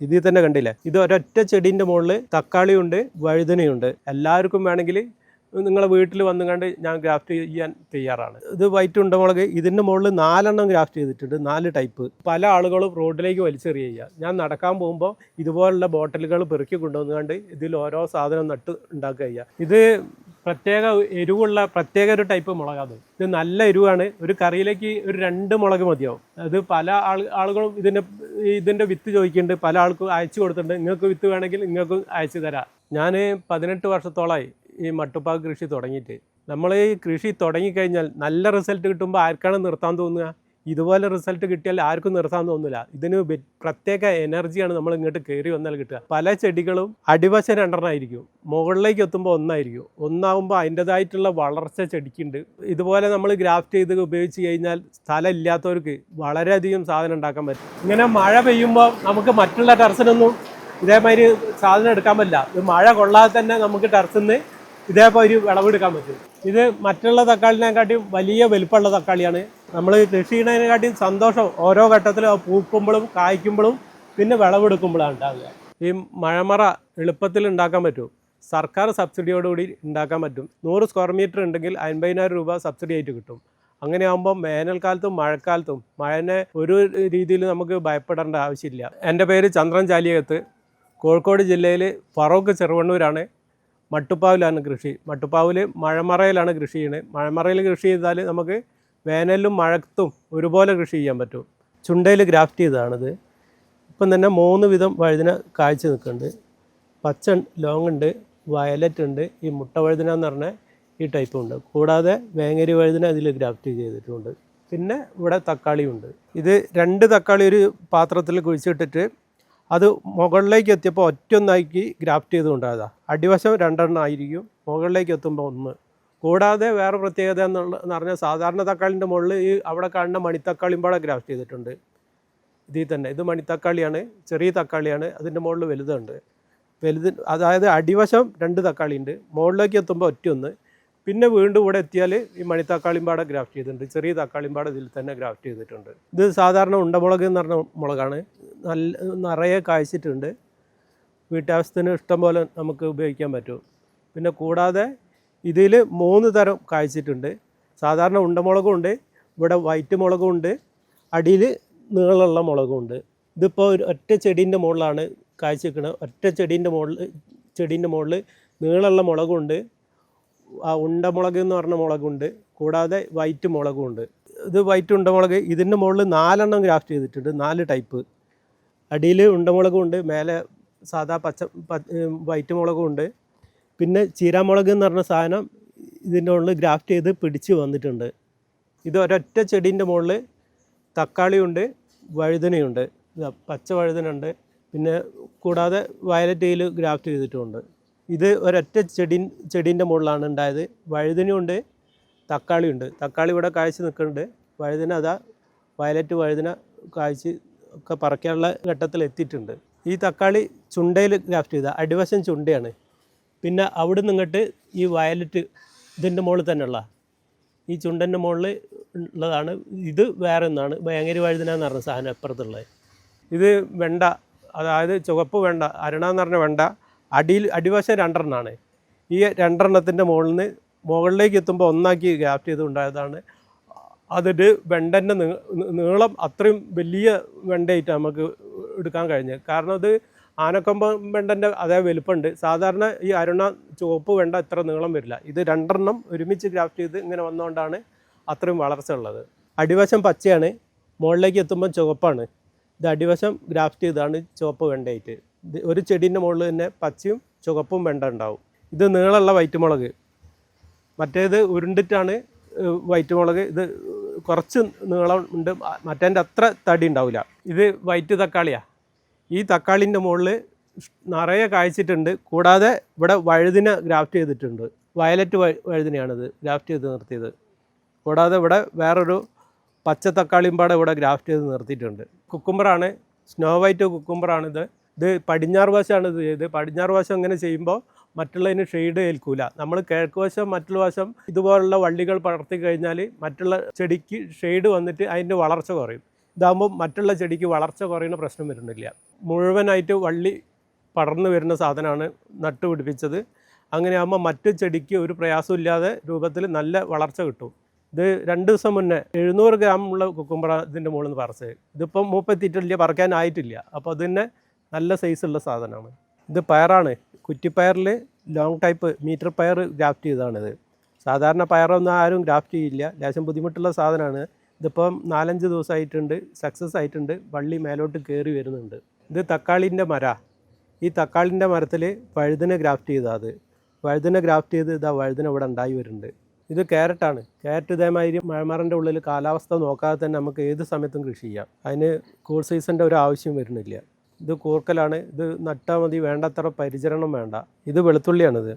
ഇതിൽ തന്നെ കണ്ടില്ലേ? ഇത് ഒരൊറ്റ ചെടീന്റെ മുകളിൽ തക്കാളിയുണ്ട് വഴുതനയുണ്ട്. എല്ലാവർക്കും വേണമെങ്കിൽ നിങ്ങളെ വീട്ടിൽ വന്നു കണ്ട് ഞാൻ ഗ്രാഫ്റ്റ് ചെയ്യാൻ തയ്യാറാണ്. ഇത് വൈറ്റ് ഉണ്ടമുളക് ഇതിന്റെ മുകളിൽ നാലെണ്ണം ഗ്രാഫ്റ്റ് ചെയ്തിട്ടുണ്ട്. നാല് ടൈപ്പ് പല ആളുകളും റോഡിലേക്ക് വലിച്ചെറിയുക. ഞാൻ നടക്കാൻ പോകുമ്പോൾ ഇതുപോലുള്ള ബോട്ടിലുകൾ പെറുക്കി കൊണ്ടുവന്നുകൊണ്ട് ഇതിൽ ഓരോ സാധനം നട്ട് ഉണ്ടാക്കുക ചെയ്യുക. ഇത് പ്രത്യേക എരിവുള്ള പ്രത്യേക ഒരു ടൈപ്പ് മുളകാണ് ഇത് നല്ല എരിവാണ്. ഒരു കറിയിലേക്ക് ഒരു രണ്ട് മുളക് മതിയാവും. അത് പല ആൾ ആളുകളും ഇതിന്റെ ഇതിന്റെ വിത്ത് ചോദിക്കുന്നുണ്ട്. പല ആൾക്കും അയച്ചു കൊടുത്തിട്ടുണ്ട്. നിങ്ങൾക്ക് വിത്ത് വേണമെങ്കിൽ നിങ്ങൾക്കും അയച്ചു തരാം. ഞാൻ പതിനെട്ട് വർഷത്തോളമായി ഈ മട്ടുപ്പാക്ക് കൃഷി തുടങ്ങിയിട്ട്. നമ്മൾ ഈ കൃഷി തുടങ്ങിക്കഴിഞ്ഞാൽ നല്ല റിസൾട്ട് കിട്ടുമ്പോൾ ആർക്കാണ് നിർത്താൻ തോന്നുക? ഇതുപോലെ റിസൾട്ട് കിട്ടിയാൽ ആർക്കും നിർത്താൻ തോന്നില്ല ഇതിന് പ്രത്യേക എനർജിയാണ് നമ്മൾ ഇങ്ങോട്ട് കയറി വന്നാൽ കിട്ടുക. പല ചെടികളും അടിവശം രണ്ടെണ്ണമായിരിക്കും മുകളിലേക്ക് എത്തുമ്പോൾ ഒന്നായിരിക്കും. ഒന്നാകുമ്പോൾ അതിന്റെതായിട്ടുള്ള വളർച്ച ചെടിക്കുണ്ട്. ഇതുപോലെ നമ്മൾ ഗ്രാഫ്റ്റ് ചെയ്ത് ഉപയോഗിച്ച് കഴിഞ്ഞാൽ സ്ഥലം ഇല്ലാത്തവർക്ക് വളരെയധികം സാധനം ഉണ്ടാക്കാൻ പറ്റും. ഇങ്ങനെ മഴ പെയ്യുമ്പോൾ നമുക്ക് മറ്റുള്ള ടെറസിനൊന്നും ഇതേമാതിരി സാധനം എടുക്കാൻ പറ്റില്ല. മഴ കൊള്ളാതെ തന്നെ നമുക്ക് ടെറസിൽ നിന്ന് ഇതേപോലെ ഒരു വിളവെടുക്കാൻ പറ്റും. ഇത് മറ്റുള്ള തക്കാളിനെക്കാട്ടിയും വലിയ വലുപ്പമുള്ള തക്കാളിയാണ്. നമ്മൾ കൃഷി സന്തോഷം ഓരോ ഘട്ടത്തിലും പൂക്കുമ്പോഴും കായ്ക്കുമ്പോഴും പിന്നെ വിളവെടുക്കുമ്പോഴാണ് ഉണ്ടാകുക ഈ മഴമറ എളുപ്പത്തിൽ ഉണ്ടാക്കാൻ പറ്റും. സർക്കാർ സബ്സിഡിയോടുകൂടി ഉണ്ടാക്കാൻ പറ്റും. നൂറ് സ്ക്വയർ മീറ്റർ ഉണ്ടെങ്കിൽ അൻപതിനായിരം രൂപ സബ്സിഡി ആയിട്ട് കിട്ടും. അങ്ങനെ അങ്ങനെയാകുമ്പോൾ വേനൽക്കാലത്തും മഴക്കാലത്തും മഴനെ ഒരു രീതിയിൽ നമുക്ക് ഭയപ്പെടേണ്ട ആവശ്യമില്ല. എന്റെ പേര് ചന്ദ്രൻ ചാലിയകത്ത്. കോഴിക്കോട് ജില്ലയിൽ ഫറോക്ക് ചെറുവണ്ണൂരാണ്. മട്ടുപ്പാവിലാണ് കൃഷി. മട്ടുപ്പാവിൽ മഴമറയിലാണ് കൃഷി ചെയ്യുന്നത്. മഴമറയിൽ കൃഷി ചെയ്താൽ നമുക്ക് വേനലും മഴത്തും ഒരുപോലെ കൃഷി ചെയ്യാൻ പറ്റും. ചുണ്ടയിൽ ഗ്രാഫ്റ്റ് ചെയ്തതാണിത്. ഇപ്പം തന്നെ മൂന്ന് വിധം വഴുതിന കാഴ്ച നിൽക്കുന്നുണ്ട്. പച്ച ലോങ് ഉണ്ട് വയലറ്റ് ഉണ്ട് ഈ മുട്ട വഴുതിന എന്ന് പറഞ്ഞ ഈ ടൈപ്പും ഉണ്ട്. കൂടാതെ വേങ്ങരി വഴുതിന ഇതിൽ ഗ്രാഫ്റ്റ് ചെയ്തിട്ടുണ്ട്. പിന്നെ ഇവിടെ തക്കാളിയുണ്ട് ഇത് രണ്ട് തക്കാളി ഒരു പാത്രത്തിൽ കുഴിച്ചിട്ടിട്ട് അത് മുകളിലേക്ക് എത്തിയപ്പോൾ ഒറ്റൊന്നാക്കി ഗ്രാഫ്റ്റ് ചെയ്തുകൊണ്ടായതാ. അടിവശം രണ്ടെണ്ണം ആയിരിക്കും മുകളിലേക്ക് എത്തുമ്പോൾ ഒന്ന്. കൂടാതെ വേറെ പ്രത്യേകത എന്നുള്ള എന്ന് പറഞ്ഞാൽ സാധാരണ തക്കാളിന്റെ മുകളിൽ ഈ അവിടെ കാണുന്ന മണിത്തക്കാളിയും പാടെ ഗ്രാഫ്റ്റ് ചെയ്തിട്ടുണ്ട്. ഇതിൽ തന്നെ. ഇത് മണിത്തക്കാളിയാണ് ചെറിയ തക്കാളിയാണ് അതിന്റെ മുകളിൽ വലുതുണ്ട്. വലുത് അതായത് അടിവശം രണ്ട് തക്കാളിയുണ്ട് മുകളിലേക്ക് എത്തുമ്പോൾ ഒറ്റയൊന്ന് പിന്നെ വീണ്ടും ഇവിടെ എത്തിയാൽ ഈ മണിത്തക്കാളിയും പാടെ ഗ്രാഫ്റ്റ് ചെയ്തിട്ടുണ്ട്. ചെറിയ തക്കാളിയും പാടെ ഇതിൽ തന്നെ ഗ്രാഫ്റ്റ് ചെയ്തിട്ടുണ്ട്. ഇത് സാധാരണ ഉണ്ടമുളക് എന്ന് പറഞ്ഞ മുളകാണ്. നല്ല നിറയെ കായ്ച്ചിട്ടുണ്ട്. വീട്ടാവശ്യത്തിന് ഇഷ്ടം പോലെ നമുക്ക് ഉപയോഗിക്കാൻ പറ്റും. പിന്നെ കൂടാതെ ഇതിൽ മൂന്ന് തരം കായ്ച്ചിട്ടുണ്ട്. സാധാരണ ഉണ്ടമുളകും ഉണ്ട് ഇവിടെ വൈറ്റ് മുളകും ഉണ്ട് അടിയിൽ നീളമുള്ള മുളകും ഉണ്ട് ഇതിപ്പോൾ ഒരു ഒറ്റ ചെടീന്റെ മുകളിലാണ് കായ്ച്ചിരിക്കുന്നത്. ഒറ്റ ചെടീന്റെ മുകളിൽ ചെടീന്റെ മുകളിൽ നീളമുള്ള മുളകും ഉണ്ട് ആ ഉണ്ടമുളക് എന്ന് പറഞ്ഞ മുളകുണ്ട്. കൂടാതെ വൈറ്റ് മുളകും ഉണ്ട് ഇത് വൈറ്റ് ഉണ്ടമുളക് ഇതിന്റെ മുകളിൽ നാലെണ്ണം ഗ്രാഫ്റ്റ് ചെയ്തിട്ടുണ്ട്. നാല് ടൈപ്പ്. അടിയിൽ ഉണ്ടമുളകും ഉണ്ട് മേലെ സാധാ പച്ച വൈറ്റ് മുളകും ഉണ്ട് പിന്നെ ചീരാമുളക് എന്ന് പറഞ്ഞ സാധനം ഇതിന്റെ മുകളിൽ ഗ്രാഫ്റ്റ് ചെയ്ത് പിടിച്ച് വന്നിട്ടുണ്ട്. ഇത് ഒരൊറ്റ ചെടീന്റെ മുകളിൽ തക്കാളിയുണ്ട് വഴുതനയുണ്ട്. പച്ച വഴുതനുണ്ട് പിന്നെ കൂടാതെ വയലറ്റയിൽ ഗ്രാഫ്റ്റ് ചെയ്തിട്ടുമുണ്ട്. ഇത് ഒരൊറ്റ ചെടി ചെടീന്റെ മുകളിലാണ് ഉണ്ടായത്. വഴുതനയുണ്ട് തക്കാളിയുണ്ട്. തക്കാളി ഇവിടെ കാഴ്ച നിൽക്കുന്നുണ്ട്. വഴുതന അതാ വയലറ്റ് വഴുതന കാഴ്ച ഒക്കെ പറക്കാനുള്ള ഘട്ടത്തിൽ എത്തിയിട്ടുണ്ട്. ഈ തക്കാളി ചുണ്ടയിൽ ഗ്രാഫ്റ്റ് ചെയ്ത അടിവശം ചുണ്ടയാണ്. പിന്നെ അവിടെ നിന്നിട്ട് ഈ വയലറ്റ് ഇതിന്റെ മുകളിൽ തന്നെയുള്ള ഈ ചുണ്ടന്റെ മുകളിൽ ഉള്ളതാണ്. ഇത് വേറെ ഒന്നാണ്. ഭയങ്കര വഴുതന എന്ന് പറഞ്ഞ സാധനം അപ്പുറത്തുള്ളത്. ഇത് വെണ്ട അതായത് ചുവപ്പ് വെണ്ട അരണ എന്ന് പറഞ്ഞ വെണ്ട അടിയിൽ അടിവശം രണ്ടെണ്ണമാണ് ഈ രണ്ടെണ്ണത്തിന്റെ മുകളിൽ നിന്ന് മുകളിലേക്ക് എത്തുമ്പോൾ ഒന്നാക്കി ഗ്രാഫ്റ്റ് ചെയ്തുണ്ടായതാണ് അതിട്ട് വെണ്ടന്റെ നീളം അത്രയും വലിയ വെണ്ടയായിട്ട് നമുക്ക് എടുക്കാൻ കഴിഞ്ഞത്. കാരണം അത് ആനക്കൊമ്പം വെണ്ടന്റെ അതേ വലുപ്പമുണ്ട്. സാധാരണ ഈ അരുണ ചുവപ്പ് വെണ്ട ഇത്ര നീളം വരില്ല. ഇത് രണ്ടെണ്ണം ഒരുമിച്ച് ഗ്രാഫ്റ്റ് ചെയ്ത് ഇങ്ങനെ വന്നുകൊണ്ടാണ് അത്രയും വളർച്ച ഉള്ളത്. അടിവശം പച്ചയാണ്. മുകളിലേക്ക് എത്തുമ്പോൾ ചുവപ്പാണ്. ഇത് അടിവശം ഗ്രാഫ്റ്റ് ചെയ്താണ് ചുവപ്പ് വെണ്ടയായിട്ട്. ഒരു ചെടീന്റെ മുകളിൽ തന്നെ പച്ചയും ചുവപ്പും വെണ്ട ഉണ്ടാവും. ഇത് നീളമുള്ള വൈറ്റ് മുളക്. മറ്റേത് ഉരുണ്ടിട്ടാണ് വൈറ്റ് മുളക്. ഇത് കുറച്ച് നീളം ഉണ്ട്. മറ്റേന്റെ അത്ര തടി ഉണ്ടാവില്ല. ഇത് വൈറ്റ് തക്കാളിയാണ് ഈ തക്കാളിന്റെ മുകളിൽ നിറയെ കായ്ച്ചിട്ടുണ്ട്. കൂടാതെ ഇവിടെ വഴുതിന ഗ്രാഫ്റ്റ് ചെയ്തിട്ടുണ്ട്. വയലറ്റ് വഴുതിനയാണിത് ഗ്രാഫ്റ്റ് ചെയ്ത് നിർത്തിയത്. കൂടാതെ ഇവിടെ വേറൊരു പച്ച തക്കാളിയും പാടെ ഇവിടെ ഗ്രാഫ്റ്റ് ചെയ്ത് നിർത്തിയിട്ടുണ്ട്. കുക്കുംബറാണ് സ്നോ വൈറ്റ് കുക്കുംബറാണിത്. ഇത് പടിഞ്ഞാറ് വശമാണ് ഇത് ചെയ്ത് പടിഞ്ഞാറ് വശം ഇങ്ങനെ ചെയ്യുമ്പോൾ മറ്റുള്ളതിന് ഷെയ്ഡ് ഏൽക്കൂല. നമ്മൾ കിഴക്ക് വശം മറ്റുള്ള വശം ഇതുപോലുള്ള വള്ളികൾ പടർത്തി കഴിഞ്ഞാൽ മറ്റുള്ള ചെടിക്ക് ഷെയ്ഡ് വന്നിട്ട് അതിന്റെ വളർച്ച കുറയും. ഇതാകുമ്പോൾ മറ്റുള്ള ചെടിക്ക് വളർച്ച കുറയുന്ന പ്രശ്നം വരുന്നില്ല. മുഴുവനായിട്ട് വള്ളി പടർന്നു വരുന്ന സാധനമാണ് നട്ടുപിടിപ്പിച്ചത് അങ്ങനെയാകുമ്പോൾ മറ്റു ചെടിക്ക് ഒരു പ്രയാസമില്ലാതെ രൂപത്തിൽ നല്ല വളർച്ച കിട്ടും. ഇത് രണ്ട് ദിവസം മുന്നേ എഴുന്നൂറ് ഗ്രാമുള്ള കുക്കുമ്പറ ഇതിന്റെ മുകളിൽ നിന്ന് പറിച്ചത്. ഇതിപ്പം മൂപ്പത്തിയിട്ടില്ല പറിക്കാനായിട്ടില്ല. അപ്പോൾ അതിന് നല്ല സൈസുള്ള സാധനമാണ്. ഇത് പയറാണ്. കുറ്റിപ്പയറിൽ ലോങ് ടൈപ്പ് മീറ്റർ പയർ ഗ്രാഫ്റ്റ് ചെയ്തതാണിത്. സാധാരണ പയറൊന്നും ആരും ഗ്രാഫ്റ്റ് ചെയ്യില്ല. ലേശം ബുദ്ധിമുട്ടുള്ള സാധനമാണ്. ഇതിപ്പം നാലഞ്ച് ദിവസമായിട്ടുണ്ട് സക്സസ് ആയിട്ടുണ്ട്. വള്ളി മേലോട്ട് കയറി വരുന്നുണ്ട്. ഇത് തക്കാളിന്റെ മര. ഈ തക്കാളിന്റെ മരത്തിൽ വഴുതിനെ ഗ്രാഫ്റ്റ് ചെയ്താൽ അത്. വഴുതിനെ ഗ്രാഫ്റ്റ് ചെയ്ത് ഇതാ വഴുതന ഇവിടെ ഉണ്ടായി വരുന്നുണ്ട്. ഇത് ക്യാരറ്റാണ് ക്യാരറ്റ് ഇതേമാതിരി മഴമറിന്റെ ഉള്ളിൽ കാലാവസ്ഥ നോക്കാതെ തന്നെ നമുക്ക് ഏത് സമയത്തും കൃഷി ചെയ്യാം. അതിന് കൂൾ സീസണിന്റെ ഒരു ആവശ്യം വരുന്നില്ല. ഇത് കൂർക്കലാണ്. ഇത് നട്ടാൽ മതി വേണ്ടത്ര പരിചരണം വേണ്ട. ഇത് വെളുത്തുള്ളിയാണിത്.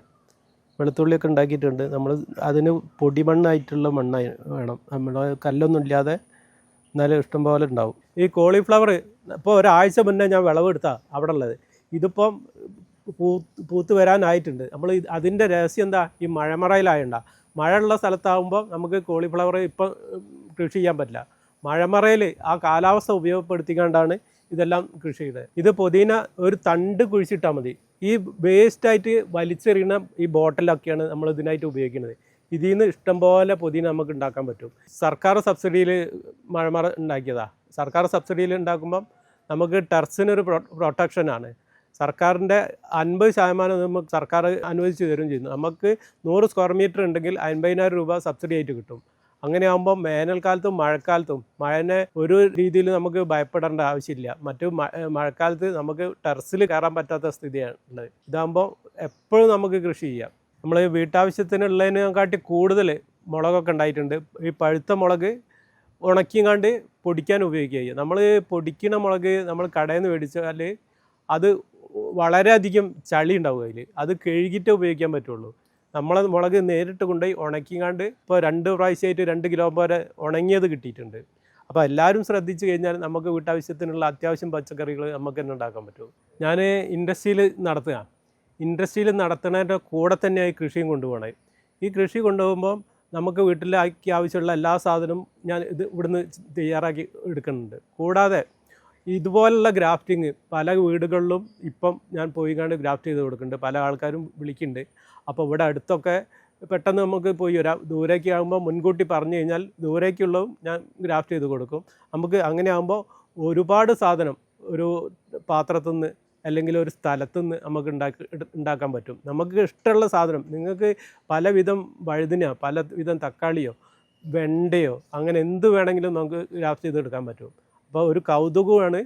വെളുത്തുള്ളിയൊക്കെ ഉണ്ടാക്കിയിട്ടുണ്ട്. നമ്മൾ അതിന് പൊടിമണ്ണായിട്ടുള്ള മണ്ണായി വേണം. നമ്മൾ കല്ലൊന്നും ഇല്ലാതെ ഇഷ്ടം പോലെ ഉണ്ടാവും. ഈ കോളിഫ്ലവർ ഇപ്പോൾ ഒരാഴ്ച മുന്നേ ഞാൻ വിളവെടുത്താ അവിടെ ഉള്ളത് ഇതിപ്പം പൂ പൂത്ത് വരാനായിട്ടുണ്ട്. നമ്മൾ അതിന്റെ രഹസ്യം എന്താ? ഈ മഴമറയിലായണ്ട. മഴയുള്ള സ്ഥലത്താകുമ്പോൾ നമുക്ക് കോളിഫ്ലവർ ഇപ്പം കൃഷി ചെയ്യാൻ പറ്റില്ല. മഴമറയിൽ ആ കാലാവസ്ഥ ഉപയോഗപ്പെടുത്തിക്കൊണ്ടാണ് ഇതെല്ലാം കൃഷി ചെയ്തത്. ഇത് പുതിന ഒരു തണ്ട് കുഴിച്ചിട്ടാൽ മതി. ഈ വേസ്റ്റായിട്ട് വലിച്ചെറിയുന്ന ഈ ബോട്ടിലൊക്കെയാണ് നമ്മൾ ഇതിനായിട്ട് ഉപയോഗിക്കുന്നത്. ഇതിൽ നിന്ന് ഇഷ്ടംപോലെ പുതിന നമുക്ക് ഉണ്ടാക്കാൻ പറ്റും. സർക്കാർ സബ്സിഡിയിൽ മഴമറ ഉണ്ടാക്കിയതാ. സർക്കാർ സബ്സിഡിയിൽ ഉണ്ടാക്കുമ്പം നമുക്ക് ടെറസിനൊരു പ്രൊ പ്രൊട്ടക്ഷനാണ്. സർക്കാരിന്റെ അൻപത് ശതമാനം നമുക്ക് സർക്കാർ അനുവദിച്ച് തരും ചെയ്യുന്നു. നമുക്ക് നൂറ് സ്ക്വയർ മീറ്റർ ഉണ്ടെങ്കിൽ അൻപതിനായിരം രൂപ സബ്സിഡി ആയിട്ട് കിട്ടും. അങ്ങനെ ആകുമ്പോൾ വേനൽക്കാലത്തും മഴക്കാലത്തും മഴനെ ഒരു രീതിയിൽ നമുക്ക് ഭയപ്പെടേണ്ട ആവശ്യമില്ല. മറ്റു മഴക്കാലത്ത് നമുക്ക് ടെറസിൽ കയറാൻ പറ്റാത്ത സ്ഥിതിയാണ് ഉള്ളത് ഇതാകുമ്പോൾ എപ്പോഴും നമുക്ക് കൃഷി ചെയ്യാം. നമ്മൾ വീട്ടാവശ്യത്തിനുള്ളതിനെക്കാട്ടി കൂടുതൽ മുളകൊക്കെ ഉണ്ടായിട്ടുണ്ട്. ഈ പഴുത്ത മുളക് ഉണക്കിയും കണ്ട് പൊടിക്കാൻ ഉപയോഗിക്കുക നമ്മൾ പൊടിക്കുന്ന മുളക് നമ്മൾ കടയിൽ നിന്ന് മേടിച്ചാൽ അത് വളരെയധികം ചളി ഉണ്ടാവും അതിൽ അത് കഴുകിയിട്ടേ ഉപയോഗിക്കാൻ പറ്റുള്ളൂ. നമ്മളെ മുളക് നേരിട്ട് കൊണ്ടുപോയി ഉണക്കിങ്ങാണ്ട് ഇപ്പോൾ രണ്ട് പ്രാവശ്യമായിട്ട് രണ്ട് കിലോ പോലെ ഉണങ്ങിയത് കിട്ടിയിട്ടുണ്ട്. അപ്പോൾ എല്ലാവരും ശ്രദ്ധിച്ചു കഴിഞ്ഞാൽ നമുക്ക് വീട്ടാവശ്യത്തിനുള്ള അത്യാവശ്യം പച്ചക്കറികൾ നമുക്ക് തന്നെ ഉണ്ടാക്കാൻ പറ്റും. ഞാൻ ഇൻഡസ്ട്രിയിൽ നടത്തുക ഇൻഡസ്ട്രിയിൽ നടത്തുന്നതിന്റെ കൂടെ തന്നെയായി കൃഷിയും കൊണ്ടുപോകണേ. ഈ കൃഷി കൊണ്ടുപോകുമ്പോൾ നമുക്ക് വീട്ടിലേക്ക് ആവശ്യമുള്ള എല്ലാ സാധനവും ഞാൻ ഇത് ഇവിടുന്ന് തയ്യാറാക്കി എടുക്കുന്നുണ്ട്. കൂടാതെ ഇതുപോലുള്ള ഗ്രാഫ്റ്റിങ് പല വീടുകളിലും ഇപ്പം ഞാൻ പോയി കണ്ട് ഗ്രാഫ്റ്റ് ചെയ്ത് കൊടുക്കുന്നുണ്ട്. പല ആൾക്കാരും വിളിക്കുന്നുണ്ട്. അപ്പോൾ ഇവിടെ അടുത്തൊക്കെ പെട്ടെന്ന് നമുക്ക് പോയി വരാം ദൂരേക്ക് ആകുമ്പോൾ മുൻകൂട്ടി പറഞ്ഞു കഴിഞ്ഞാൽ ദൂരേക്കുള്ളതും ഞാൻ ഗ്രാഫ്റ്റ് ചെയ്ത് കൊടുക്കും. നമുക്ക് അങ്ങനെ ആകുമ്പോൾ ഒരുപാട് സാധനം ഒരു പാത്രത്തിൽ നിന്ന് അല്ലെങ്കിൽ ഒരു സ്ഥലത്തു നിന്ന് നമുക്ക് ഉണ്ടാക്കി ഉണ്ടാക്കാൻ പറ്റും. നമുക്ക് ഇഷ്ടമുള്ള സാധനം നിങ്ങൾക്ക് പലവിധം വഴുതിനോ പലവിധം തക്കാളിയോ വെണ്ടയോ അങ്ങനെ എന്ത് വേണമെങ്കിലും നമുക്ക് ഗ്രാഫ്റ്റ് ചെയ്തെടുക്കാൻ പറ്റും. അപ്പോൾ ഒരു കൗതുകമാണ്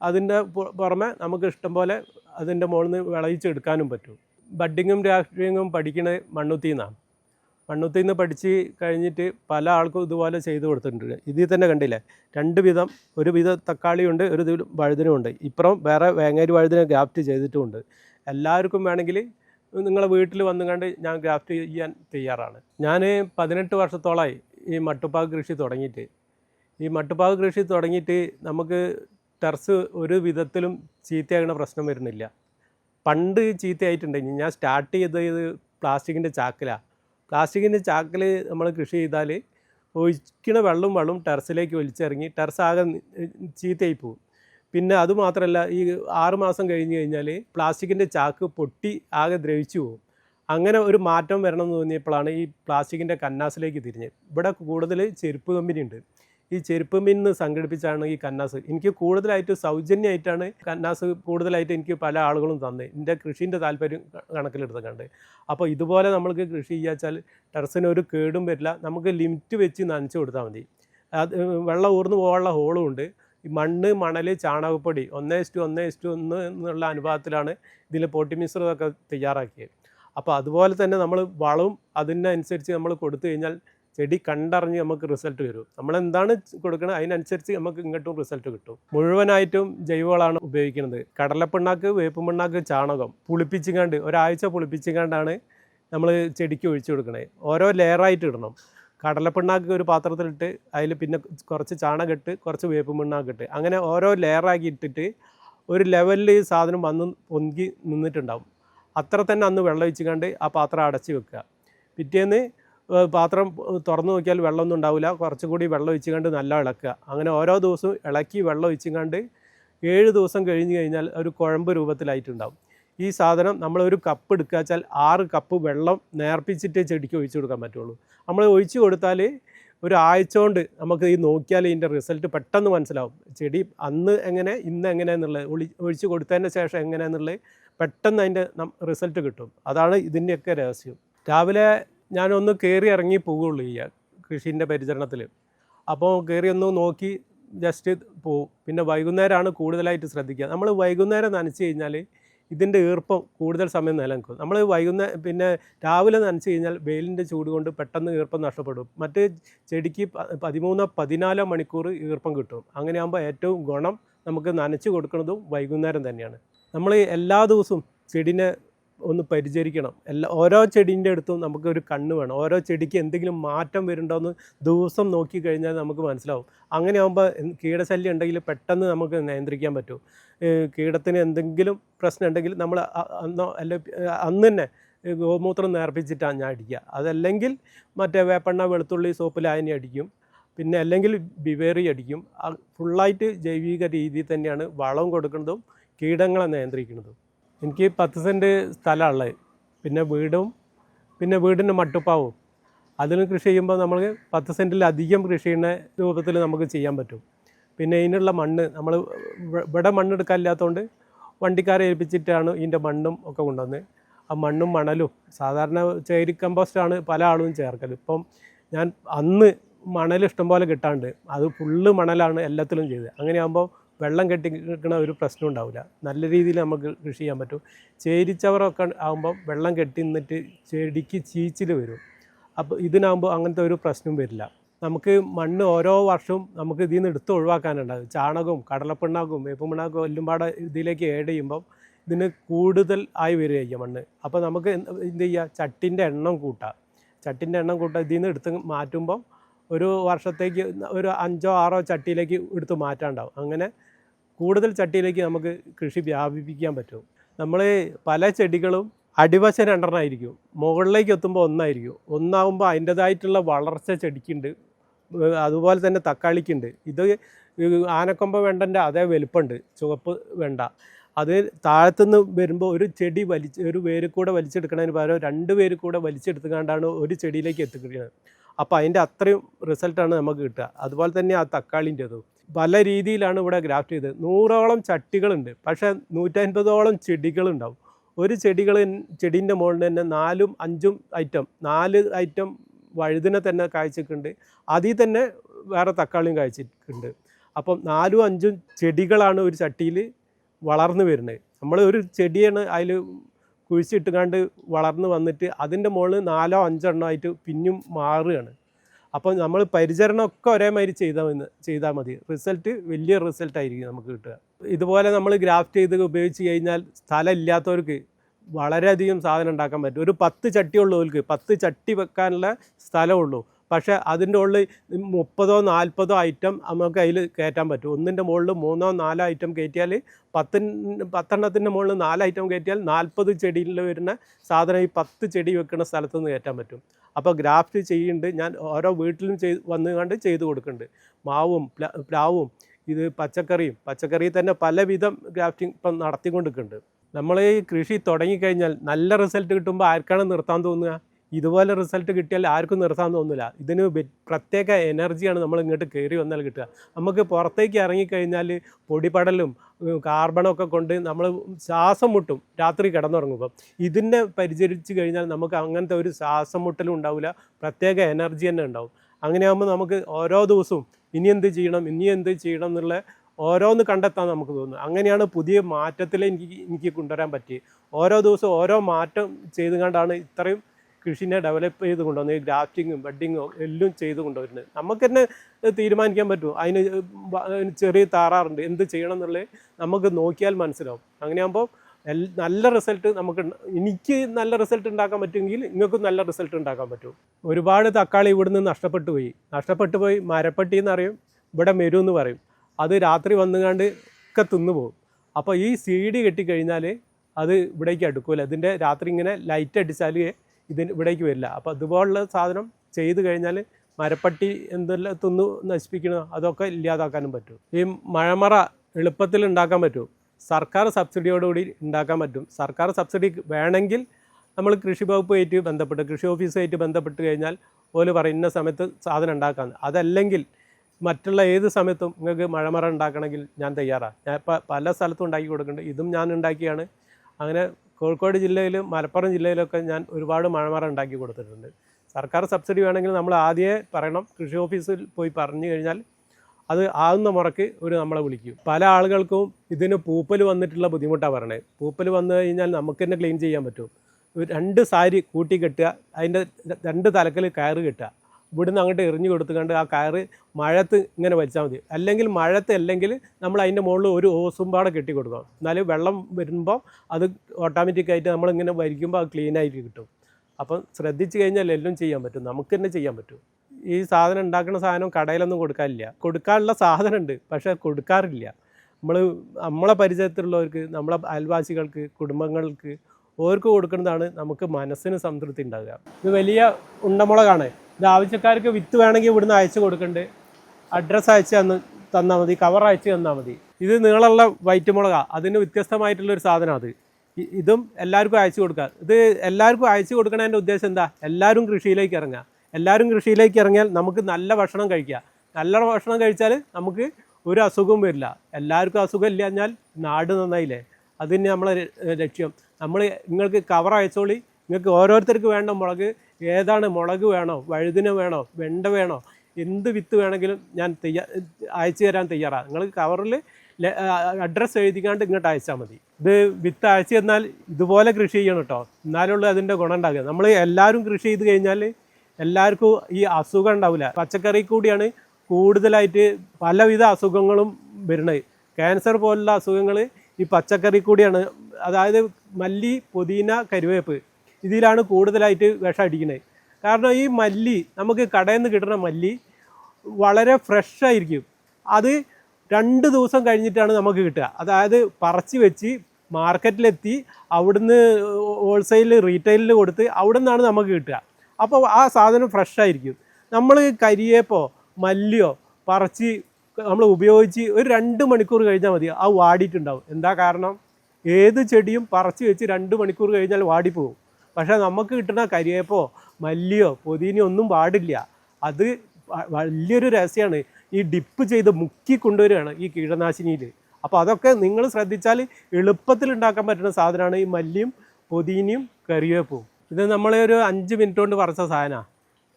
അതിന്റെ പുറമെ നമുക്ക് ഇഷ്ടം പോലെ അതിന്റെ മുകളിൽ നിന്ന് വിളയിച്ചെടുക്കാനും പറ്റും. ബഡ്ഡിങ്ങും രാഷ്ട്രീയങ്ങും പഠിക്കണത് മണ്ണുത്തി നിന്നാണ് മണ്ണുത്തി നിന്ന് പഠിച്ച് കഴിഞ്ഞിട്ട് പല ആൾക്കും ഇതുപോലെ ചെയ്തു കൊടുത്തിട്ടുണ്ട്. ഇതിൽ തന്നെ കണ്ടില്ലേ? രണ്ട് വിധം ഒരു വിധം തക്കാളിയുണ്ട് ഒരു വിധം വഴുതനുമുണ്ട് ഇപ്പുറം വേറെ വേങ്ങേരി വഴുതന ഗ്രാഫ്റ്റ് ചെയ്തിട്ടുമുണ്ട്. എല്ലാവർക്കും വേണമെങ്കിൽ നിങ്ങളെ വീട്ടിൽ വന്നു കണ്ട് ഞാൻ ഗ്രാഫ്റ്റ് ചെയ്യാൻ തയ്യാറാണ്. ഞാൻ പതിനെട്ട് വർഷത്തോളമായി ഈ മട്ടുപ്പാക്ക് കൃഷി തുടങ്ങിയിട്ട്. ഈ മട്ടുപ്പാവ് കൃഷി തുടങ്ങിയിട്ട് നമുക്ക് ടെറസ് ഒരു വിധത്തിലും ചീത്തയാകുന്ന പ്രശ്നം വരുന്നില്ല. പണ്ട് ചീത്തയായിട്ടുണ്ടെങ്കിൽ ഞാൻ സ്റ്റാർട്ട് ചെയ്തത് പ്ലാസ്റ്റിക്കിന്റെ ചാക്കിലാണ് പ്ലാസ്റ്റിക്കിന്റെ ചാക്കിൽ നമ്മൾ കൃഷി ചെയ്താൽ ഒഴിക്കണ വെള്ളം വെള്ളം ടെറസിലേക്ക് ഒലിച്ചിറങ്ങി ടെറസ് ആകെ ചീത്തയായി പോകും പിന്നെ അതുമാത്രമല്ല ഈ ആറ് മാസം കഴിഞ്ഞ് കഴിഞ്ഞാൽ പ്ലാസ്റ്റിക്കിന്റെ ചാക്ക് പൊട്ടി ആകെ ദ്രവിച്ചു പോകും അങ്ങനെ ഒരു മാറ്റം വരണം എന്ന് തോന്നിയപ്പോഴാണ് ഈ പ്ലാസ്റ്റിക്കിന്റെ കന്നാസിലേക്ക് തിരിഞ്ഞത്. ഇവിടെ കൂടുതൽ ചെരുപ്പ് കമ്പനി ഉണ്ട് ഈ ചെരുപ്പ് മിന്ന് സംഘടിപ്പിച്ചാണ് ഈ കന്നാസ്. എനിക്ക് കൂടുതലായിട്ട് സൗജന്യമായിട്ടാണ് കന്നാസ് കൂടുതലായിട്ട് എനിക്ക് പല ആളുകളും തന്നത് എന്റെ കൃഷീന്റെ താല്പര്യം കണക്കിലെടുത്ത് കണ്ട്. അപ്പോൾ ഇതുപോലെ നമ്മൾക്ക് കൃഷി ചെയ്യാച്ചാൽ ടെറസിന് ഒരു കേടും വരില്ല. നമുക്ക് ലിമിറ്റ് വെച്ച് നനച്ച് കൊടുത്താൽ മതി. അത് വെള്ളം ഊർന്നു പോകാനുള്ള ഹോളും ഉണ്ട്. മണ്ണ് മണൽ ചാണകപ്പൊടി ഒന്നേ ഇസ്റ്റു ഒന്നേ ഇസ്റ്റു ഒന്ന് എന്നുള്ള അനുപാതത്തിലാണ് ഇതിൽ പൊട്ടി മിശ്രിതമൊക്കെ തയ്യാറാക്കിയത്. അപ്പോൾ അതുപോലെ തന്നെ നമ്മൾ വളവും അതിനനുസരിച്ച് നമ്മൾ കൊടുത്തു കഴിഞ്ഞാൽ ചെടി കണ്ടറിഞ്ഞ് നമുക്ക് റിസൾട്ട് വരും. നമ്മൾ എന്താണ് കൊടുക്കുന്നത് അതിനനുസരിച്ച് നമുക്ക് ഇങ്ങോട്ടും റിസൾട്ട് കിട്ടും. മുഴുവനായിട്ടും ജൈവവളമാണ് ഉപയോഗിക്കുന്നത്. കടലപ്പിണ്ണാക്ക് വേപ്പ് പിണ്ണാക്ക് ചാണകം പുളിപ്പിച്ചുകാണ്ട് ഒരാഴ്ച പുളിപ്പിച്ചുകാണ്ടാണ് നമ്മൾ ചെടിക്ക് ഒഴിച്ചു കൊടുക്കണത് ഓരോ ലെയറായിട്ട് ഇടണം. കടലപ്പിണ്ണാക്ക് ഒരു പാത്രത്തിലിട്ട് അതിൽ പിന്നെ കുറച്ച് ചാണകം ഇട്ട് കുറച്ച് വേപ്പ് പിണ്ണാക്ക് ഇട്ട് അങ്ങനെ ഓരോ ലെയറാക്കി ഇട്ടിട്ട് ഒരു ലെവലിൽ ഈ സാധനം വന്ന് പൊന്തി നിന്നിട്ടുണ്ടാവും. അത്ര തന്നെ അന്ന് വെള്ളം ഒഴിച്ചുകൊണ്ട് ആ പാത്രം അടച്ച് വെക്കുക. പിറ്റേന്ന് പാത്രം തുറന്നു നോക്കിയാൽ വെള്ളമൊന്നും ഉണ്ടാവില്ല. കുറച്ചും കൂടി വെള്ളം ഒഴിച്ചുകൊണ്ട് നല്ല ഇളക്കുക. അങ്ങനെ ഓരോ ദിവസവും ഇളക്കി വെള്ളം ഒഴിച്ചുകൊണ്ട് ഏഴ് ദിവസം കഴിഞ്ഞ് കഴിഞ്ഞാൽ ഒരു കുഴമ്പ് രൂപത്തിലായിട്ടുണ്ടാവും. ഈ സാധനം നമ്മളൊരു കപ്പ് എടുക്കുക വെച്ചാൽ ആറ് കപ്പ് വെള്ളം നേർപ്പിച്ചിട്ടേ ചെടിക്ക് ഒഴിച്ചു കൊടുക്കാൻ പറ്റുള്ളൂ. നമ്മൾ ഒഴിച്ചു കൊടുത്താൽ ഒരു ആഴ്ച കൊണ്ട് നമുക്ക് ഈ നോക്കിയാൽ ഇതിന്റെ റിസൾട്ട് പെട്ടെന്ന് മനസ്സിലാവും. ചെടി അന്ന് എങ്ങനെ ഇന്ന് എങ്ങനെ എന്നുള്ളത് ഒളി ഒഴിച്ച് കൊടുത്തതിന് ശേഷം എങ്ങനെയെന്നുള്ളത് പെട്ടെന്ന് അതിന്റെ റിസൾട്ട് കിട്ടും. അതാണ് ഇതിന്റെയൊക്കെ രഹസ്യം. രാവിലെ ഞാനൊന്ന് കയറി ഇറങ്ങി പോവുള്ളൂ ഈ കൃഷീന്റെ പരിചരണത്തിൽ. അപ്പോൾ കയറി ഒന്ന് നോക്കി ജസ്റ്റ് പോവും. പിന്നെ വൈകുന്നേരമാണ് കൂടുതലായിട്ട് ശ്രദ്ധിക്കുക. നമ്മൾ വൈകുന്നേരം നനച്ച് കഴിഞ്ഞാൽ ഇതിന്റെ ഈർപ്പം കൂടുതൽ സമയം നിലനിൽക്കും. നമ്മൾ വൈകുന്നേരം പിന്നെ രാവിലെ നനച്ച് കഴിഞ്ഞാൽ വെയിലിന്റെ ചൂട് കൊണ്ട് പെട്ടെന്ന് ഈർപ്പം നഷ്ടപ്പെടും. മറ്റ് ചെടിക്ക് പതിമൂന്നോ പതിനാലോ മണിക്കൂർ ഈർപ്പം കിട്ടും. അങ്ങനെയാകുമ്പോൾ ഏറ്റവും ഗുണം നമുക്ക് നനച്ച് കൊടുക്കുന്നതും വൈകുന്നേരം തന്നെയാണ്. നമ്മൾ എല്ലാ ദിവസവും ചെടിനെ ഒന്ന് പരിചരിക്കണം. എല്ലാ ഓരോ ചെടീന്റെ അടുത്തും നമുക്കൊരു കണ്ണ് വേണം. ഓരോ ചെടിക്ക് എന്തെങ്കിലും മാറ്റം വരുന്നുണ്ടോയെന്ന് ദിവസം നോക്കി കഴിഞ്ഞാൽ നമുക്ക് മനസ്സിലാവും. അങ്ങനെ ആകുമ്പോൾ കീടശല്യം ഉണ്ടെങ്കിൽ പെട്ടെന്ന് നമുക്ക് നിയന്ത്രിക്കാൻ പറ്റും. കീടത്തിന് എന്തെങ്കിലും പ്രശ്നം ഉണ്ടെങ്കിൽ നമ്മൾ അന്നോ അല്ല അന്ന് തന്നെ ഗോമൂത്രം നേർപ്പിച്ചിട്ടാണ് ഞാൻ അടിക്കുക. അതല്ലെങ്കിൽ മറ്റേ വേപ്പെണ്ണ വെളുത്തുള്ളി സോപ്പ് ലായനി അടിക്കും. പിന്നെ അല്ലെങ്കിൽ ബിവേറി അടിക്കും. ഫുള്ളായിട്ട് ജൈവിക രീതിയിൽ തന്നെയാണ് വളം കൊടുക്കുന്നതും കീടങ്ങളെ നിയന്ത്രിക്കുന്നതും. എനിക്ക് പത്ത് സെന്റ് സ്ഥലമുള്ളത്. പിന്നെ വീടും പിന്നെ വീടിന്റെ മട്ടുപ്പാവും. അതിൽ കൃഷി ചെയ്യുമ്പോൾ നമ്മൾ പത്ത് സെന്റിലധികം കൃഷി ചെയ്യുന്ന രൂപത്തിൽ നമുക്ക് ചെയ്യാൻ പറ്റും. പിന്നെ ഇതിനുള്ള മണ്ണ് നമ്മൾ ഇവിടെ മണ്ണെടുക്കാനില്ലാത്തതുകൊണ്ട് വണ്ടിക്കാരെ ഏൽപ്പിച്ചിട്ടാണ് ഇതിന്റെ മണ്ണും ഒക്കെ കൊണ്ടുവന്നത് ആ മണ്ണും മണലും സാധാരണ ചേരി കമ്പോസ്റ്റാണ് പല ആളും ചേർക്കൽ ഇപ്പം ഞാൻ അന്ന് മണൽ ഇഷ്ടംപോലെ കിട്ടാണ്ട് അത് ഫുള്ള് മണലാണ് എല്ലാത്തിലും ചെയ്തത്. അങ്ങനെയാകുമ്പോൾ വെള്ളം കെട്ടി നിൽക്കുന്ന ഒരു പ്രശ്നം ഉണ്ടാവില്ല. നല്ല രീതിയിൽ നമുക്ക് കൃഷി ചെയ്യാൻ പറ്റും. ചേരിച്ചവറൊക്കെ ആകുമ്പോൾ വെള്ളം കെട്ടി നിന്നിട്ട് ചെടിക്ക് ചീച്ചിൽ വരും. അപ്പോൾ ഇതിനാകുമ്പോൾ അങ്ങനത്തെ ഒരു പ്രശ്നം വരില്ല. നമുക്ക് മണ്ണ് ഓരോ വർഷവും നമുക്ക് ഇതിൽ നിന്ന് എടുത്ത് ഒഴിവാക്കാനുണ്ടാകും ചാണകവും കടലപ്പിണ്ണാക്കും വേപ്പുമിണ്ണാക്കും എല്ലാം പാടെ ഇതിലേക്ക് ഏഡ് ചെയ്യുമ്പം ഇതിന് കൂടുതൽ ആയി വരികയായിരിക്കും മണ്ണ്. അപ്പോൾ നമുക്ക് എന്ത് ചെയ്യുക ചട്ടിന്റെ എണ്ണം കൂട്ടാം. ചട്ടിന്റെ എണ്ണം കൂട്ടാം. ഇതിൽ നിന്ന് എടുത്ത് മാറ്റുമ്പം ഒരു വർഷത്തേക്ക് ഒരു അഞ്ചോ ആറോ ചട്ടിയിലേക്ക് എടുത്ത് മാറ്റാണ്ടാവും. അങ്ങനെ കൂടുതൽ ചട്ടിയിലേക്ക് നമുക്ക് കൃഷി വ്യാപിപ്പിക്കാൻ പറ്റും. നമ്മൾ പല ചെടികളും അടിവശം രണ്ടെണ്ണമായിരിക്കും മുകളിലേക്ക് എത്തുമ്പോൾ ഒന്നായിരിക്കും. ഒന്നാകുമ്പോൾ അതിന്റെതായിട്ടുള്ള വളർച്ച ചെടിക്കുണ്ട്. അതുപോലെ തന്നെ തക്കാളിക്കുണ്ട്. ഇത് ആനക്കൊമ്പ വെണ്ടന്റെ അതേ വലുപ്പമുണ്ട്. ചുവപ്പ് വെണ്ട. അത് താഴത്തുനിന്ന് വരുമ്പോൾ ഒരു ചെടി വലിച്ച് ഒരു വേര് കൂടെ വലിച്ചെടുക്കുന്നതിന് പകരം രണ്ട് പേര് കൂടെ വലിച്ചെടുത്തുകൊണ്ടാണ് ഒരു ചെടിയിലേക്ക് എത്തിക്കുന്നത്. അപ്പോൾ അതിന്റെ അത്രയും റിസൾട്ടാണ് നമുക്ക് കിട്ടുക. അതുപോലെ തന്നെ ആ തക്കാളിന്റെതും. പല രീതിയിലാണ് ഇവിടെ ഗ്രാഫ്റ്റ് ചെയ്തത്. നൂറോളം ചട്ടികളുണ്ട്. പക്ഷേ നൂറ്റൻപതോളം ചെടികളുണ്ടാവും. ഒരു ചെടികൾ ചെടീന്റെ മുകളിൽ തന്നെ നാലും അഞ്ചും ഐറ്റം നാല് ഐറ്റം വഴുതിനെ തന്നെ കാഴ്ചക്കുണ്ട് അതിൽ തന്നെ വേറെ തക്കാളിയും കാഴ്ചക്കുണ്ട് അപ്പം നാലും അഞ്ചും ചെടികളാണ് ഒരു ചട്ടിയിൽ വളർന്നു വരുന്നത്. നമ്മൾ ഒരു ചെടിയാണ് അതിൽ കുഴിച്ചിട്ടുകാണ്ട് വളർന്നു വന്നിട്ട് അതിന്റെ മുകളിൽ നാലോ അഞ്ചെണ്ണമായിട്ട് പിന്നും മാറുകയാണ്. അപ്പോൾ നമ്മൾ പരിചരണമൊക്കെ ഒരേമാതിരി ചെയ്താൽ ചെയ്താൽ മതി. റിസൾട്ട് വലിയ റിസൾട്ട് ആയിരിക്കും നമുക്ക് കിട്ടുക. ഇതുപോലെ നമ്മൾ ഗ്രാഫ്റ്റ് ചെയ്ത് ഉപയോഗിച്ച് കഴിഞ്ഞാൽ സ്ഥലം ഇല്ലാത്തവർക്ക് വളരെയധികം സാധനം ഉണ്ടാക്കാൻ പറ്റും. ഒരു പത്ത് ചട്ടി ഉള്ളവർക്ക് പത്ത് ചട്ടി വെക്കാനുള്ള സ്ഥലമുള്ളൂ പക്ഷേ അതിന്റെ ഉള്ളിൽ മുപ്പതോ നാൽപ്പതോ ഐറ്റം നമുക്ക് അതിൽ കയറ്റാൻ പറ്റും. ഒന്നിന്റെ മുകളിൽ മൂന്നോ നാലോ ഐറ്റം കയറ്റിയാൽ പത്തിന് പത്തെണ്ണത്തിന്റെ മുകളിൽ നാല് ഐറ്റം കയറ്റിയാൽ നാൽപ്പത് ചെടിയിൽ വരുന്ന സാധനം ഈ പത്ത് ചെടി വെക്കുന്ന സ്ഥലത്ത് നിന്ന് കയറ്റാൻ പറ്റും. അപ്പോൾ ഗ്രാഫ്റ്റ് ചെയ്യുന്നുണ്ട്. ഞാൻ ഓരോ വീട്ടിലും ചെയ്ത് വന്നു കണ്ട് ചെയ്ത് കൊടുക്കുന്നുണ്ട്. മാവും പ്ലാവും ഇത് പച്ചക്കറിയും പച്ചക്കറി തന്നെ പലവിധം ഗ്രാഫ്റ്റിംഗ് ഇപ്പം നടത്തിക്കൊണ്ടിരിക്കുന്നുണ്ട്. നമ്മൾ ഈ കൃഷി തുടങ്ങിക്കഴിഞ്ഞാൽ നല്ല റിസൾട്ട് കിട്ടുമ്പോൾ ആർക്കാണ് നിർത്താൻ തോന്നുക? ഇതുപോലെ റിസൾട്ട് കിട്ടിയാൽ ആർക്കും നിർത്താൻ തോന്നില്ല ഇതിന് പ്രത്യേക എനർജിയാണ് നമ്മൾ ഇങ്ങോട്ട് കയറി വന്നാൽ കിട്ടുക. നമുക്ക് പുറത്തേക്ക് ഇറങ്ങിക്കഴിഞ്ഞാൽ പൊടിപടലും കാർബണൊക്കെ കൊണ്ട് നമ്മൾ ശ്വാസം മുട്ടും രാത്രി കിടന്നുറങ്ങുമ്പോൾ ഇതിനെ പരിചരിച്ച് കഴിഞ്ഞാൽ നമുക്ക് അങ്ങനത്തെ ഒരു ശ്വാസം മുട്ടലും ഉണ്ടാവില്ല. പ്രത്യേക എനർജി തന്നെ ഉണ്ടാവും. അങ്ങനെയാകുമ്പോൾ നമുക്ക് ഓരോ ദിവസവും ഇനി എന്ത് ചെയ്യണം ഇനി എന്ത് ചെയ്യണം എന്നുള്ള ഓരോന്ന് കണ്ടെത്താൻ നമുക്ക് തോന്നുന്നു അങ്ങനെയാണ് പുതിയ മാറ്റത്തിൽ എനിക്ക് എനിക്ക് കൊണ്ടുവരാൻ പറ്റി ഓരോ ദിവസവും ഓരോ മാറ്റം ചെയ്തുകൊണ്ടാണ് ഇത്രയും കൃഷിനെ ഡെവലപ്പ് ചെയ്ത് കൊണ്ടുവന്നത് ഈ ഗ്രാഫ്റ്റിങ്ങും ബഡിങ്ങും എല്ലാം ചെയ്ത് കൊണ്ടുവരുന്നത്. നമുക്ക് തന്നെ തീരുമാനിക്കാൻ പറ്റുമോ? അതിന് ചെറിയ താറാറുണ്ട്. എന്ത് ചെയ്യണം എന്നുള്ളത് നമുക്ക് നോക്കിയാൽ മനസ്സിലാവും. അങ്ങനെയാകുമ്പോൾ നല്ല റിസൾട്ട് നമുക്ക് എനിക്ക് നല്ല റിസൾട്ട് ഉണ്ടാക്കാൻ പറ്റുമെങ്കിൽ നിങ്ങൾക്കും നല്ല റിസൾട്ട് ഉണ്ടാക്കാൻ പറ്റും. ഒരുപാട് തക്കാളി ഇവിടുന്ന് നഷ്ടപ്പെട്ടു പോയി. നഷ്ടപ്പെട്ടു പോയി മരപ്പട്ടി എന്നറിയും ഇവിടെ മെരു എന്ന് പറയും. അത് രാത്രി വന്നുകാണ്ട് ഒക്കെ തിന്നു പോകും. അപ്പോൾ ഈ സീഡി കെട്ടിക്കഴിഞ്ഞാൽ അത് ഇവിടേക്ക് അടുക്കൂല. അതിന്റെ രാത്രി ഇങ്ങനെ ലൈറ്റ് അടിച്ചാൽ ഇതിന് ഇവിടേക്ക് വരില്ല. അപ്പോൾ അതുപോലുള്ള സാധനം ചെയ്തു കഴിഞ്ഞാൽ മരപ്പട്ടി എന്തെല്ലാം തിന്നു നശിപ്പിക്കണോ അതൊക്കെ ഇല്ലാതാക്കാനും പറ്റും. ഈ മഴമറ എളുപ്പത്തിൽ ഉണ്ടാക്കാൻ പറ്റും. സർക്കാർ സബ്സിഡിയോടുകൂടി ഉണ്ടാക്കാൻ പറ്റും. സർക്കാർ സബ്സിഡി വേണമെങ്കിൽ നമ്മൾ കൃഷി വകുപ്പുമായിട്ട് ബന്ധപ്പെട്ട് കൃഷി ഓഫീസുമായിട്ട് ബന്ധപ്പെട്ട് കഴിഞ്ഞാൽ ഓൽ പറയുന്ന സമയത്ത് സാധനം ഉണ്ടാക്കാൻ അതല്ലെങ്കിൽ മറ്റുള്ള ഏത് സമയത്തും നിങ്ങൾക്ക് മഴമറ ഉണ്ടാക്കണമെങ്കിൽ ഞാൻ തയ്യാറാണ് ഞാൻ പല സ്ഥലത്തും ഉണ്ടാക്കി കൊടുക്കുന്നുണ്ട്. ഇതും ഞാൻ ഉണ്ടാക്കിയാണ്. അങ്ങനെ കോഴിക്കോട് ജില്ലയിലും മലപ്പുറം ജില്ലയിലൊക്കെ ഞാൻ ഒരുപാട് മഴമറ ഉണ്ടാക്കി കൊടുത്തിട്ടുണ്ട്. സർക്കാർ സബ്സിഡി വേണമെങ്കിൽ നമ്മൾ ആദ്യമേ പറയണം. കൃഷി ഓഫീസിൽ പോയി പറഞ്ഞു കഴിഞ്ഞാൽ അത് ആകുന്ന മുറയ്ക്ക് ഒരു നമ്മളെ വിളിക്കും. പല ആളുകൾക്കും ഇതിന് പൂപ്പൽ വന്നിട്ടുള്ള ബുദ്ധിമുട്ടാണ് പറയണത് പൂപ്പൽ വന്നു കഴിഞ്ഞാൽ നമുക്ക് തന്നെ ക്ലീൻ ചെയ്യാൻ പറ്റും. രണ്ട് സാരി കൂട്ടി കെട്ടുക അതിന്റെ രണ്ട് തലക്കൽ കയറ് കെട്ടുക. ഇവിടുന്ന് അങ്ങോട്ട് എറിഞ്ഞു കൊടുത്തുകൊണ്ട് ആ കയറ് മഴത്ത് ഇങ്ങനെ വലിച്ചാൽ മതി. അല്ലെങ്കിൽ മഴത്ത് അല്ലെങ്കിൽ നമ്മൾ അതിന്റെ മുകളിൽ ഒരു ഓസും പാടെ കെട്ടി കൊടുക്കാം എന്നാലും വെള്ളം വരുമ്പോൾ അത് ഓട്ടോമാറ്റിക്കായിട്ട് നമ്മളിങ്ങനെ വരിക്കുമ്പോൾ അത് ക്ലീൻ ആയിട്ട് കിട്ടും. അപ്പം ശ്രദ്ധിച്ചു കഴിഞ്ഞാൽ എല്ലാം ചെയ്യാൻ പറ്റും. നമുക്ക് തന്നെ ചെയ്യാൻ പറ്റും. ഈ സാധനം ഉണ്ടാക്കുന്ന സാധനം കടയിലൊന്നും കൊടുക്കാനില്ല. കൊടുക്കാനുള്ള സാധനമുണ്ട് പക്ഷേ കൊടുക്കാറില്ല. നമ്മൾ നമ്മളെ പരിചയത്തിലുള്ളവർക്ക് നമ്മളെ അയൽവാസികൾക്ക് കുടുംബങ്ങൾക്ക് ഓർക്ക് കൊടുക്കുന്നതാണ് നമുക്ക് മനസ്സിന് സംതൃപ്തി ഉണ്ടാകുക ഇത് വലിയ ഉണ്ടമുളകാണ്. ഇത് ആവശ്യക്കാർക്ക് വിത്ത് വേണമെങ്കിൽ ഇവിടുന്ന് അയച്ചു കൊടുക്കണ്ട്. അഡ്രസ്സ് അയച്ച് തന്ന് തന്നാൽ മതി. കവർ അയച്ച് തന്നാൽ മതി. ഇത് നീളമുള്ള വൈറ്റ് മുളകാണ് അതിന് വ്യത്യസ്തമായിട്ടുള്ളൊരു സാധനം അത്. ഇതും എല്ലാവർക്കും അയച്ചു കൊടുക്കുക ഇത് എല്ലാവർക്കും അയച്ചു കൊടുക്കണതിന്റെ ഉദ്ദേശം എന്താ? എല്ലാവരും കൃഷിയിലേക്ക് ഇറങ്ങുക എല്ലാവരും കൃഷിയിലേക്ക് ഇറങ്ങിയാൽ നമുക്ക് നല്ല ഭക്ഷണം കഴിക്കുക നല്ല ഭക്ഷണം കഴിച്ചാൽ നമുക്ക് ഒരു അസുഖവും വരില്ല. എല്ലാവർക്കും അസുഖം ഇല്ല എന്നാൽ നാട് നന്നായില്ലേ? അത് തന്നെ നമ്മളെ ലക്ഷ്യം നമ്മൾ നിങ്ങൾക്ക് കവർ അയച്ചോളി. നിങ്ങൾക്ക് ഓരോരുത്തർക്ക് വേണ്ട മുളക് ഏതാണ് മുളക് വേണോ വഴുതിന വേണോ വെണ്ട വേണോ എന്ത് വിത്ത് വേണമെങ്കിലും ഞാൻ തയ്യാ അയച്ചു തരാൻ തയ്യാറാണ് നിങ്ങൾ കവറിൽ അഡ്രസ്സ് എഴുതിക്കാണ്ട് ഇങ്ങോട്ട് അയച്ചാൽ മതി. ഇത് വിത്ത് അയച്ചു തന്നാൽ ഇതുപോലെ കൃഷി ചെയ്യണം കേട്ടോ എന്നാലുള്ളൂ അതിന്റെ ഗുണം ഉണ്ടാകുക നമ്മൾ എല്ലാവരും കൃഷി ചെയ്ത് കഴിഞ്ഞാൽ എല്ലാവർക്കും ഈ അസുഖം ഉണ്ടാവില്ല പച്ചക്കറി കൂടിയാണ് കൂടുതലായിട്ട് പലവിധ അസുഖങ്ങളും വരുന്നത്. ക്യാൻസർ പോലുള്ള അസുഖങ്ങൾ ഈ പച്ചക്കറി കൂടിയാണ്. അതായത് മല്ലി പുതിന കരുവേപ്പ് ഇതിലാണ് കൂടുതലായിട്ട് വിഷം അടിക്കുന്നത് കാരണം ഈ മല്ലി നമുക്ക് കടയിൽ നിന്ന് കിട്ടുന്ന മല്ലി വളരെ ഫ്രഷ് ആയിരിക്കും. അത് രണ്ട് ദിവസം കഴിഞ്ഞിട്ടാണ് നമുക്ക് കിട്ടുക. അതായത് പറിച്ച് വെച്ച് മാർക്കറ്റിലെത്തി അവിടുന്ന് ഹോൾസെയിൽ റീറ്റെയിലിൽ കൊടുത്ത് അവിടെ നിന്നാണ് നമുക്ക് കിട്ടുക. അപ്പോൾ ആ സാധനം ഫ്രഷ് ആയിരിക്കും. നമ്മൾ കരിയേപ്പോ മല്ലിയോ പറിച്ച് നമ്മൾ ഉപയോഗിച്ച് ഒരു രണ്ട് മണിക്കൂർ കഴിഞ്ഞാൽ മതി ആ വാടിയിട്ടുണ്ടാവും. എന്താ കാരണം? ഏത് ചെടിയും പറിച്ച് വെച്ച് രണ്ട് മണിക്കൂർ കഴിഞ്ഞാൽ വാടിപ്പോവും. പക്ഷേ നമുക്ക് കിട്ടുന്ന കരിയേപ്പോ മല്ലിയോ പൊതിനയോ ഒന്നും പാടില്ല. അത് വലിയൊരു രഹസ്യമാണ് ഈ ഡിപ്പ് ചെയ്ത് മുക്കി കൊണ്ടുവരികയാണ് ഈ കീടനാശിനിയിൽ അപ്പോൾ അതൊക്കെ നിങ്ങൾ ശ്രദ്ധിച്ചാൽ എളുപ്പത്തിൽ ഉണ്ടാക്കാൻ പറ്റുന്ന സാധനമാണ് ഈ മല്ലിയും പൊതിനിയും കറിവേപ്പും ഇത് നമ്മളെ ഒരു അഞ്ച് മിനിറ്റ് കൊണ്ട് പറിച്ച സാധനമാണ്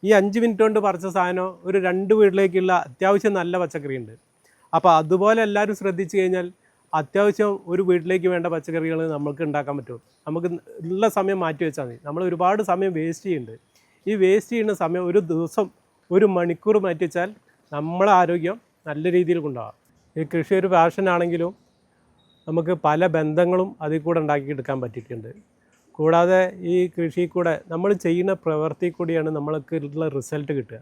ഈ അഞ്ച് മിനിറ്റ് കൊണ്ട് പറിച്ച സാധനം ഒരു രണ്ട് വീട്ടിലേക്കുള്ള അത്യാവശ്യം നല്ല പച്ചക്കറി ഉണ്ട് അപ്പോൾ അതുപോലെ എല്ലാവരും ശ്രദ്ധിച്ചു കഴിഞ്ഞാൽ അത്യാവശ്യം ഒരു വീട്ടിലേക്ക് വേണ്ട പച്ചക്കറികൾ നമുക്ക് ഉണ്ടാക്കാൻ പറ്റും. നമുക്ക് ഉള്ള സമയം മാറ്റി വെച്ചാൽ മതി. നമ്മൾ ഒരുപാട് സമയം വേസ്റ്റ് ചെയ്യുന്നുണ്ട്. ഈ വേസ്റ്റ് ചെയ്യുന്ന സമയം ഒരു ദിവസം ഒരു മണിക്കൂർ മാറ്റി വെച്ചാൽ നമ്മളെ ആരോഗ്യം നല്ല രീതിയിൽ കൊണ്ടുപോകാം. ഈ കൃഷി ഒരു പാഷനാണെങ്കിലും നമുക്ക് പല ബന്ധങ്ങളും അതിൽ കൂടെ ഉണ്ടാക്കിയെടുക്കാൻ പറ്റിയിട്ടുണ്ട്. കൂടാതെ ഈ കൃഷി കൂടെ നമ്മൾ ചെയ്യുന്ന പ്രവൃത്തി കൂടിയാണ് നമ്മൾക്ക് ഉള്ള റിസൾട്ട് കിട്ടുക.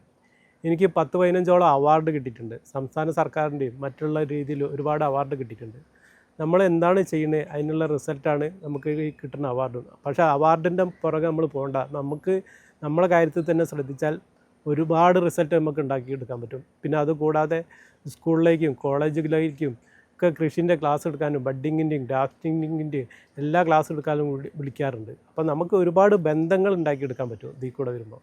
എനിക്ക് പത്ത് പതിനഞ്ചോളം അവാർഡ് കിട്ടിയിട്ടുണ്ട്. സംസ്ഥാന സർക്കാരിന്റെയും മറ്റുള്ള രീതിയിൽ ഒരുപാട് അവാർഡ് കിട്ടിയിട്ടുണ്ട്. നമ്മൾ എന്താണ് ചെയ്യുന്നത് അതിനുള്ള റിസൾട്ടാണ് നമുക്ക് ഈ കിട്ടുന്ന അവാർഡ്. പക്ഷേ അവാർഡിന്റെ പുറകെ നമ്മൾ പോകണ്ട. നമുക്ക് നമ്മളെ കാര്യത്തിൽ തന്നെ ശ്രദ്ധിച്ചാൽ ഒരുപാട് റിസൾട്ട് നമുക്ക് ഉണ്ടാക്കിയെടുക്കാൻ പറ്റും. പിന്നെ അതുകൂടാതെ സ്കൂളിലേക്കും കോളേജുകളിലേക്കും ഒക്കെ കൃഷിന്റെ ക്ലാസ് എടുക്കാനും ബഡ്ഡിങ്ങിന്റെയും ഗ്രാഫ്റ്റിങ്ങിന്റെയും എല്ലാ ക്ലാസ് എടുക്കാനും വിളിക്കാറുണ്ട്. അപ്പോൾ നമുക്ക് ഒരുപാട് ബന്ധങ്ങൾ ഉണ്ടാക്കിയെടുക്കാൻ പറ്റും ഇതിൽ കൂടെ വരുമ്പോൾ.